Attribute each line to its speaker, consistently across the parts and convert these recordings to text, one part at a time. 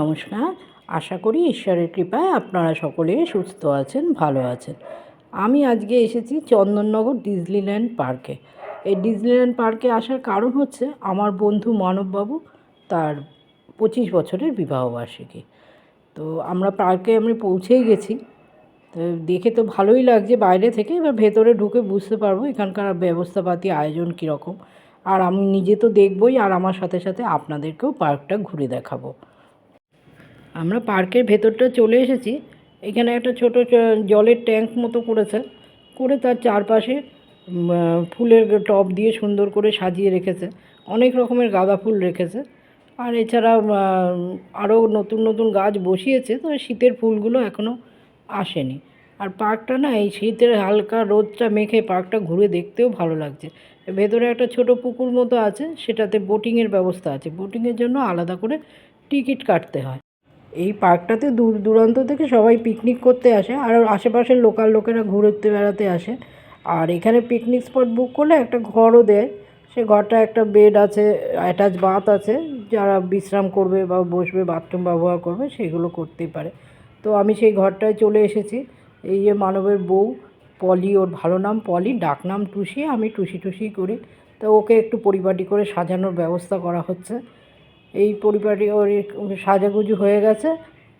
Speaker 1: নমস্কার। আশা করি ঈশ্বরের কৃপায় আপনারা সকলে সুস্থ আছেন, ভালো আছেন। আমি আজকে এসেছি চন্দননগর ডিজনিল্যান্ড পার্কে। এই ডিজনিল্যান্ড পার্কে আসার কারণ হচ্ছে আমার বন্ধু মানববাবু তার পঁচিশ বছরের বিবাহবার্ষিকী। তো আমরা পার্কে আমি পৌঁছেই গেছি। তো দেখে তো ভালোই লাগছে বাইরে থেকে, এবার ভেতরে ঢুকে বুঝতে পারব এখানকার ব্যবস্থাপাতি আয়োজন কীরকম। আর আমি নিজে তো দেখবই, আর আমার সাথে সাথে আপনাদেরকেও পার্কটা ঘুরে দেখাবো। আমরা পার্কের ভেতরটা চলে এসেছি। এখানে একটা ছোট জলের ট্যাঙ্ক মতো করেছে। করে তার চারপাশে ফুলের টব দিয়ে সুন্দর করে সাজিয়ে রেখেছে। অনেক রকমের গাঁদা ফুল রেখেছে। আর এছাড়া আরও নতুন নতুন গাছ বসিয়েছে তো শীতের ফুলগুলো এখনও আসেনি। আর পার্কটা না, এই শীতের হালকা রোদটা মেখে পার্কটা ঘুরে দেখতেও ভালো লাগছে। ভেতরে একটা ছোট পুকুর মতো আছে, সেটাতে বোটিংয়ের ব্যবস্থা আছে। বোটিংয়ের জন্য আলাদা করে টিকিট কাটতে হয়। এই পার্কটাতে দূর দূরান্ত থেকে সবাই পিকনিক করতে আসে, আর আশেপাশের লোকাল লোকেরা ঘুরতে বেড়াতে আসে। আর এখানে পিকনিক স্পট বুক করলে একটা ঘরও দেয়। সে ঘরটা একটা বেড আছে অ্যাটাচ বাথ আছে, যারা বিশ্রাম করবে বা বসবে বাথরুম ব্যবহার করবে, সেগুলো করতেই পারে। তো আমি সেই ঘরটায় চলে এসেছি। এই যে মানবের বউ, পলি ওর ভালো নাম পলি, ডাক নাম টুসি, আমি টুসি টুসি করি। তো ওকে একটু পরিপাটি করে সাজানোর ব্যবস্থা করা হচ্ছে। এই পরিপাটি ওর সাজাগুজু হয়ে গেছে।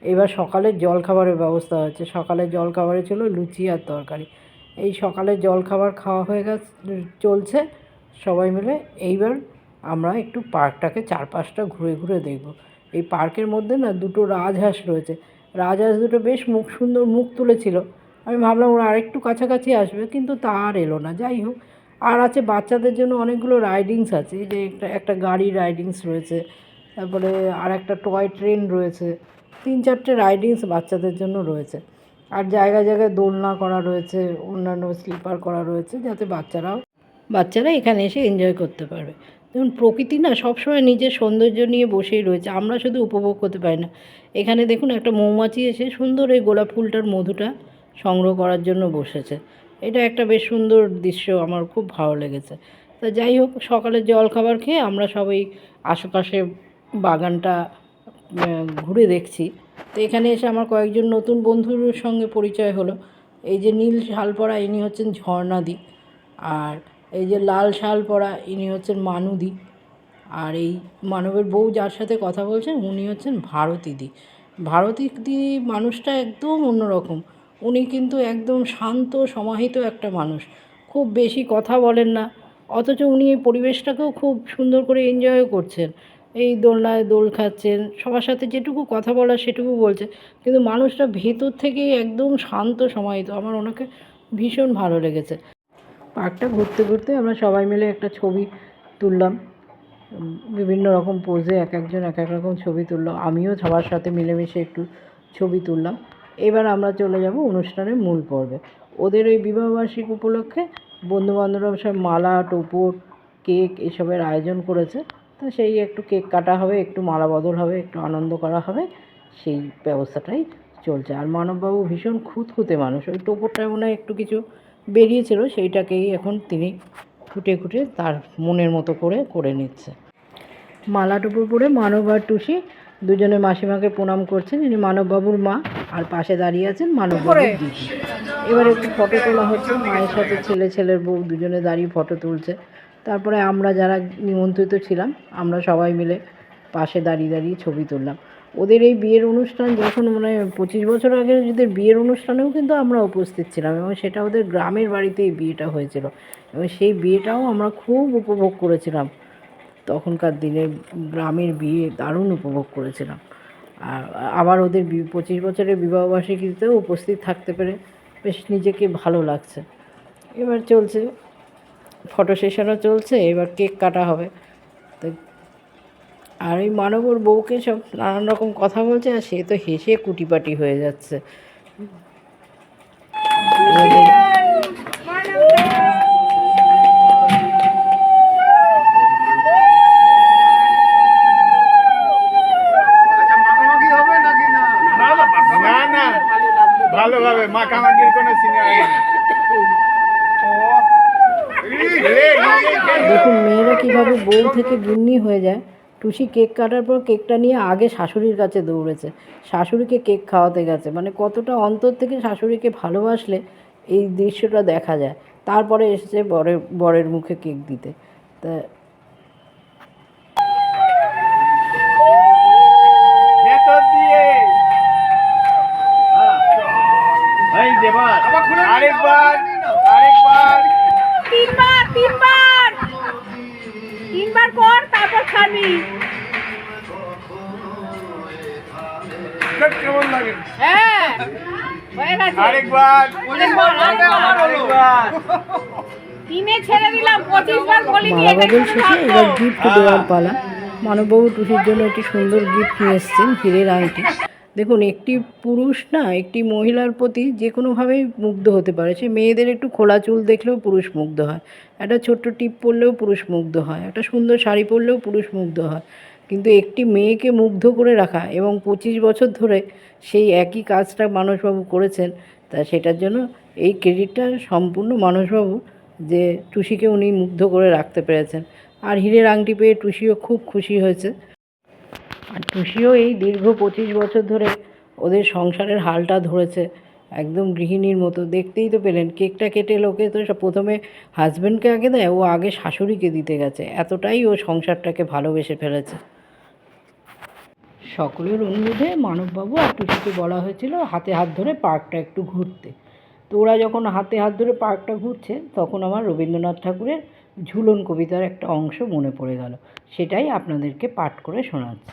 Speaker 1: এবার সকালের জলখাবারের ব্যবস্থা হচ্ছে সকালের জলখাবারে ছিল লুচি আর তরকারি। এই সকালের জলখাবার খাওয়া হয়ে গেছে, চলছে সবাই মিলে। এইবার আমরা একটু পার্কটাকে চারপাশটা ঘুরে ঘুরে দেখব। এই পার্কের মধ্যে না দুটো রাজহাঁস রয়েছে। রাজহাঁস দুটো বেশ মুখ সুন্দর মুখ তুলেছিল। আমি ভাবলাম ওরা আরেকটু কাছাকাছি আসবে, কিন্তু তা আর এলো না। যাই হোক, আর আছে বাচ্চাদের জন্য অনেকগুলো রাইডিংস আছে। এই যে একটা একটা গাড়ি রাইডিংস রয়েছে। তারপরে আর একটা টয় ট্রেন রয়েছে। তিন চারটে রাইডিংস বাচ্চাদের জন্য রয়েছে। আর জায়গায় জায়গায় দোলনা করা রয়েছে, অন্যান্য স্লিপার করা রয়েছে যাতে বাচ্চারাও, বাচ্চারা এখানে এসে এনজয় করতে পারবে। যেমন প্রকৃতি না সবসময় নিজের সৌন্দর্য নিয়ে বসেই রয়েছে। আমরা শুধু উপভোগ করতে পারি না। এখানে দেখুন, একটা মৌমাছি এসে সুন্দর এই গোলাপ ফুলটার মধুটা সংগ্রহ করার জন্য বসেছে। এটা একটা বেশ সুন্দর দৃশ্য, আমার খুব ভালো লেগেছে। তা যাই হোক সকালে জল খাবার খেয়ে আমরা সবাই আশেপাশে বাগানটা ঘুরে দেখছি। তো এখানে এসে আমার কয়েকজন নতুন বন্ধুর সঙ্গে পরিচয় হলো। এই যে নীল শাল পরা ইনি হচ্ছেন ঝর্ণাদি আর এই যে লাল শাল পরা ইনি হচ্ছেন মানুদি। আর এই মানবের বউ যার সাথে কথা বলছেন, উনি হচ্ছেন ভারতীদি। ভারতীদি মানুষটা একদম অন্যরকম। উনি কিন্তু একদম শান্ত, সমাহিত একটা মানুষ। খুব বেশি কথা বলেন না। অথচ উনি এই পরিবেশটাকেও খুব সুন্দর করে এনজয়ও করছেন। এই দোলনায় দোল খাচ্ছেন, সবার সাথে যেটুকু কথা বলার সেটুকু বলছে কিন্তু মানুষটা ভেতর থেকেই একদম শান্ত সমাহিত। আমার ওনাকে ভীষণ ভালো লেগেছে। পার্কটা ঘুরতে ঘুরতে আমরা সবাই মিলে একটা ছবি তুললাম। বিভিন্ন রকম পোজে এক একজন এক এক রকম ছবি তুললো। আমিও সবার সাথে মিলেমিশে একটু ছবি তুললাম। এবার আমরা চলে যাব অনুষ্ঠানের মূল পর্বে। ওদের ওই বিবাহবার্ষিক উপলক্ষে বন্ধুবান্ধবরা সব মালা, টোপর, কেক এসবের আয়োজন করেছে। তো সেই একটু কেক কাটা হবে একটু মালা বদল হবে একটু আনন্দ করা হবে সেই ব্যবস্থাটাই চলছে। আর মানববাবু ভীষণ খুঁতখুঁতে মানুষ। ওই টোপরটা মনে হয় একটু কিছু বেরিয়েছিল সেইটাকেই এখন তিনি খুঁটে খুঁটে তার মনের মতো করে করে নিচ্ছে। মালা টুপুর পরে মানব আর টুসি দুজনে মাসিমাকে প্রণাম করছেন। ইনি মানববাবুর মা আর পাশে দাঁড়িয়ে আছেন মানববাবুর দিদি। এবার একটু ফটো তোলা হচ্ছে। মায়ের সাথে ছেলে ছেলের বউ দুজনে দাঁড়িয়ে ফটো তুলছে। তারপরে আমরা যারা নিমন্ত্রিত ছিলাম, আমরা সবাই মিলে পাশে দাঁড়িয়ে দাঁড়িয়ে ছবি তুললাম। ওদের এই বিয়ের অনুষ্ঠান যখন মানে পঁচিশ বছর আগে ওদের বিয়ের অনুষ্ঠানেও কিন্তু আমরা উপস্থিত ছিলাম এবং সেটা ওদের গ্রামের বাড়িতে এই বিয়েটা হয়েছিল। এবং সেই বিয়েটাও আমরা খুব উপভোগ করেছিলাম। তখনকার দিনে গ্রামের বিয়ে দারুণ উপভোগ করেছিলাম। আর আবার ওদের পঁচিশ বছরের বিবাহবার্ষিকীতেও উপস্থিত থাকতে পেরে বেশ নিজেকে ভালো লাগছে। এবার চলছে ফটো সেশনও চলছে এবার কেক কাটা হবে। তো আর ওই মানবর বউকে সব নানান রকম কথা বলছে আর সে তো হেসে কুটিপাটি হয়ে যাচ্ছে।
Speaker 2: আচ্ছা
Speaker 3: ভালোভাবে মাখামাখির কোনো সিনেমা নেই
Speaker 1: দেখুন মেয়েরা কীভাবে বউ থেকে গিন্নি হয়ে যায়। টুসি কেক কাটার পর কেকটা নিয়ে আগে শাশুড়ির কাছে দৌড়েছে। শাশুড়িকে কেক খাওয়াতে গেছে। মানে কতটা অন্তর থেকে শাশুড়িকে ভালোবাসলে এই দৃশ্যটা দেখা যায়। তারপরে এসেছে বরের বরের মুখে কেক দিতে। তা
Speaker 3: আরেকবার। আরেকবার।
Speaker 4: তিনবার তিনবার। তিনবার কর তারপর ছাড়বি
Speaker 2: দেখ কেমন লাগে।
Speaker 4: হ্যাঁ
Speaker 3: আরেকবার।
Speaker 4: আরেকবার, আরেকবার।
Speaker 3: আরেকবার।
Speaker 4: তিনে ছেড়ে দিলাম পঁচিশ বার বলিনি
Speaker 1: মালাবাদল শেষে এবার গিফট দেওয়ার পালা। মানববাবু টুসির জন্য একটি সুন্দর গিফট নিয়ে এসছেন হীরের আংটি। দেখুন, একটি পুরুষ না, একটি মহিলার প্রতি যে কোনোভাবেই মুগ্ধ হতে পারে। সে মেয়েদের একটু খোলা চুল দেখলেও পুরুষ মুগ্ধ হয়। একটা ছোট্ট টিপ পরলেও পুরুষ মুগ্ধ হয়। একটা সুন্দর শাড়ি পরলেও পুরুষ মুগ্ধ হয়। কিন্তু একটি মেয়েকে মুগ্ধ করে রাখা এবং পঁচিশ বছর ধরে সেই একই কাজটা মানসবাবু করেছেন, তা সেটার জন্য এই ক্রেডিটটা সম্পূর্ণ মানসবাবু যে টুসিকে উনি মুগ্ধ করে রাখতে পেরেছেন। আর হীরের আংটি পেয়ে টুসিও খুব খুশি হয়েছে। আর টুসিও এই দীর্ঘ পঁচিশ বছর ধরে ওদের সংসারের হালটা ধরেছে, একদম গৃহিণীর মতো। দেখতেই তো পেলেন, কেকটা কেটে লোকে তো সব প্রথমে হাজব্যান্ডকে আগে দেয়, ও আগে শাশুড়িকে দিতে গেছে। এতটাই ও সংসারটাকে ভালোবেসে ফেলেছে। সকলের অনুরোধে মানববাবু আর টুসিকে বলা হয়েছিল হাতে হাত ধরে পার্কটা একটু ঘুরতে। তো ওরা যখন হাতে হাত ধরে পার্কটা ঘুরছে, তখন আমার রবীন্দ্রনাথ ঠাকুরের ঝুলন কবিতার একটা অংশ মনে পড়ে গেল। সেটাই আপনাদেরকে পাঠ করে শোনাচ্ছি।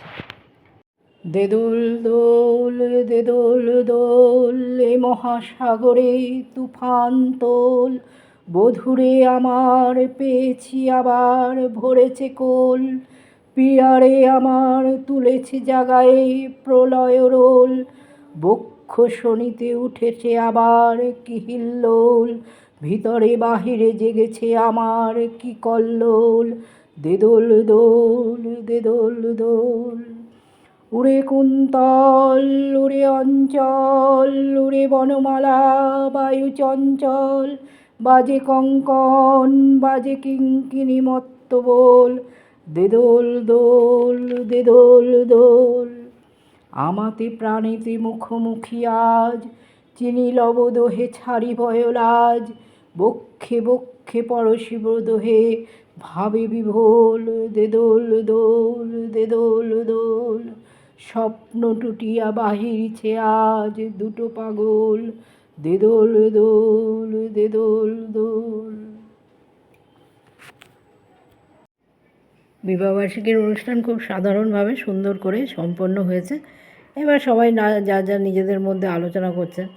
Speaker 1: দেদোল দোল দেদোল দোল, এ মহাসাগরে তুফান তোল। বধুরে আমার পেয়েছি, আবার ভরেছে কোল। পিয়ারে আমার তুলেছে জাগায়ে প্রলয় রোল। বক্ষ শনিতে উঠেছে আবার কি হিল্লোল ভিতরে বাহিরে জেগেছে আমার কি কল্লোল। দেদোল দোল দেদোল দোল। উড়ে কুন্তল, উড়ে অঞ্চল, উড়ে বনমালা, বায়ু চঞ্চল। বাজে কঙ্কন, বাজে কিঙ্কিনি মত্ত বল। দেদোল দোল দেদোল দোল। আমাতে প্রাণীতে মুখোমুখি আজ। চিনি লব দোহে, ছাড়ি বয়লাজ বক্ষে বক্ষে পরশিব দোহে, ভাবে বিভোল। দেদোল দোল দেদোল দোল। স্বপ্ন টুটিয়া বাহিরছে আজ দুটো পাগল। দেদোল দোল দেদোল দোল বিবাহবার্ষিকীর অনুষ্ঠান খুব সাধারণভাবে সুন্দর করে সম্পন্ন হয়েছে। এবার সবাই না, যা যা নিজেদের মধ্যে আলোচনা করছেন,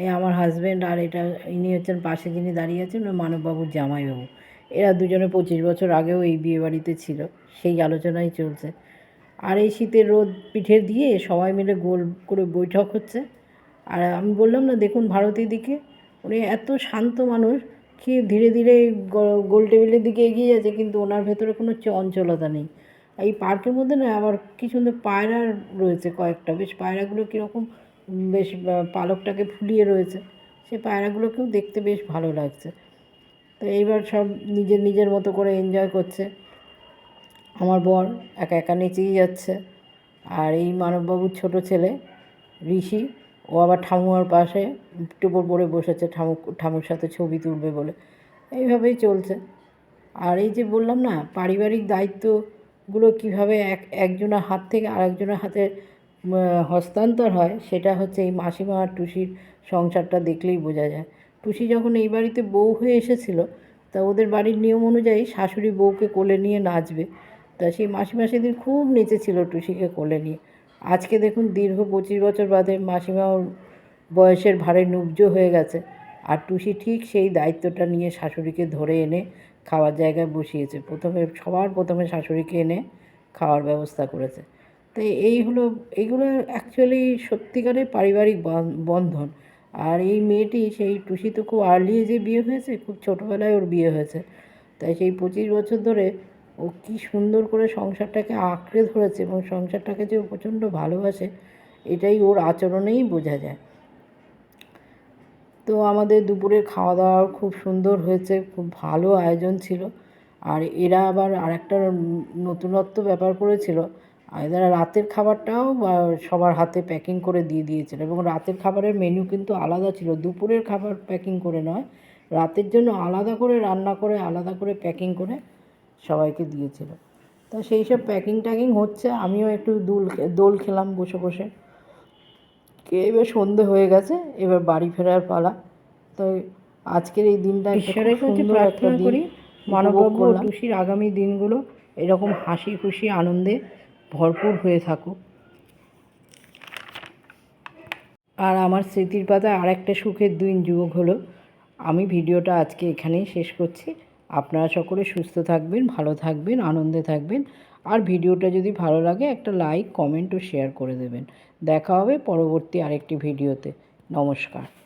Speaker 1: এই আমার হাজব্যান্ড আর এটা, ইনি হচ্ছেন পাশে যিনি দাঁড়িয়ে আছেন মানববাবুর জামাইবাবু। এরা দুজনে পঁচিশ বছর আগেও এই বিয়েবাড়িতে ছিল, সেই আলোচনাই চলছে। আর এই শীতের রোদ পিঠে দিয়ে সবাই মিলে গোল করে বৈঠক হচ্ছে। আর আমি বললাম না, দেখুন ভারতের দিকে উনি এত শান্ত মানুষ, কি ধীরে ধীরে গোল টেবিলের দিকে এগিয়ে যাচ্ছে, কিন্তু ওনার ভেতরে কোনো চঞ্চলতা নেই। এই পার্কের মধ্যে না, আবার কি সুন্দর পায়রা রয়েছে কয়েকটা, বেশ পায়রাগুলো কীরকম, বেশ পালকটাকে ফুলিয়ে রয়েছে। সেই পায়রাগুলোকেও দেখতে বেশ ভালো লাগছে। তো এইবার সব নিজের নিজের মতো করে এনজয় করছে। আমার বর একা একা নেচেই যাচ্ছে। আর এই মানববাবুর ছোট ছেলে ঋষি, ও আবার ঠামুয়ার পাশে টোপর পরে বসেছে ঠামু ঠামুর সাথে ছবি তুলবে বলে। এইভাবেই চলছে। আর এই যে বললাম না, পারিবারিক দায়িত্বগুলো কীভাবে এক, একজনের হাত থেকে আরেকজনের হাতে হস্তান্তর হয়, সেটা হচ্ছে এই মাসিমা আর টুসির সংসারটা দেখলেই বোঝা যায়। টুসি যখন এই বাড়িতে বউ হয়ে এসেছিল, তা ওদের বাড়ির নিয়ম অনুযায়ী শাশুড়ি বউকে কোলে নিয়ে নাচবে। তা সেই মাসিমা সেদিন খুব নিচে ছিল টুসিকে কোলে নিয়ে। আজকে দেখুন দীর্ঘ পঁচিশ বছর বাদে মাসিমা ওর বয়সের ভারে নুব্জ হয়ে গেছে। আর টুসি ঠিক সেই দায়িত্বটা নিয়ে শাশুড়িকে ধরে এনে খাওয়ার জায়গায় বসিয়েছে। প্রথমে, সবার প্রথমে শাশুড়িকে এনে খাওয়ার ব্যবস্থা করেছে। তো এই হলো এইগুলো অ্যাকচুয়ালি সত্যিকারের পারিবারিক বন্ধন। আর এই মেয়েটি, সেই টুসি তো খুব আর্লি যে বিয়ে হয়েছে, খুব ছোটোবেলায় ওর বিয়ে হয়েছে। তাই সেই পঁচিশ বছর ধরে ও কী সুন্দর করে সংসারটাকে আঁকড়ে ধরেছে এবং সংসারটাকে যে প্রচণ্ড ভালোবাসে, এটাই ওর আচরণেই বোঝা যায়। তো আমাদের দুপুরে খাওয়া দাওয়া খুব সুন্দর হয়েছে, খুব ভালো আয়োজন ছিল। আর এরা আবার আরেকটা নতুনত্ব ব্যাপার করেছিল, এরা রাতের খাবারটাও সবার হাতে প্যাকিং করে দিয়ে দিয়েছিল এবং রাতের খাবারের মেনু কিন্তু আলাদা ছিল, দুপুরের খাবার প্যাকিং করে নয়, রাতের জন্য আলাদা করে রান্না করে, আলাদা করে প্যাকিং করে সবাইকে দিয়েছিল। তা সেই সব প্যাকিং ট্যাকিং হচ্ছে আমিও একটু দোল দোল খেলাম বসে বসে। কে এবার সন্ধে হয়ে গেছে এবার বাড়ি ফেরার পালা। তো আজকের এই দিনটা
Speaker 2: ঈশ্বরের কাছে প্রার্থনা করি করলাম।
Speaker 1: টুসির আগামী দিনগুলো এরকম হাসি খুশি আনন্দে ভরপুর হয়ে থাকুক। আর আমার স্মৃতির পাতায় আরেকটা সুখের দিন যুগ হলো। আমি ভিডিওটা আজকে এখানেই শেষ করছি। আপনারা সকলে সুস্থ থাকবেন, ভালো থাকবেন, আনন্দে থাকবেন। আর ভিডিওটা যদি ভালো লাগে, একটা লাইক কমেন্ট ও শেয়ার করে দেবেন। দেখা হবে পরবর্তী আরেকটি ভিডিওতে। নমস্কার।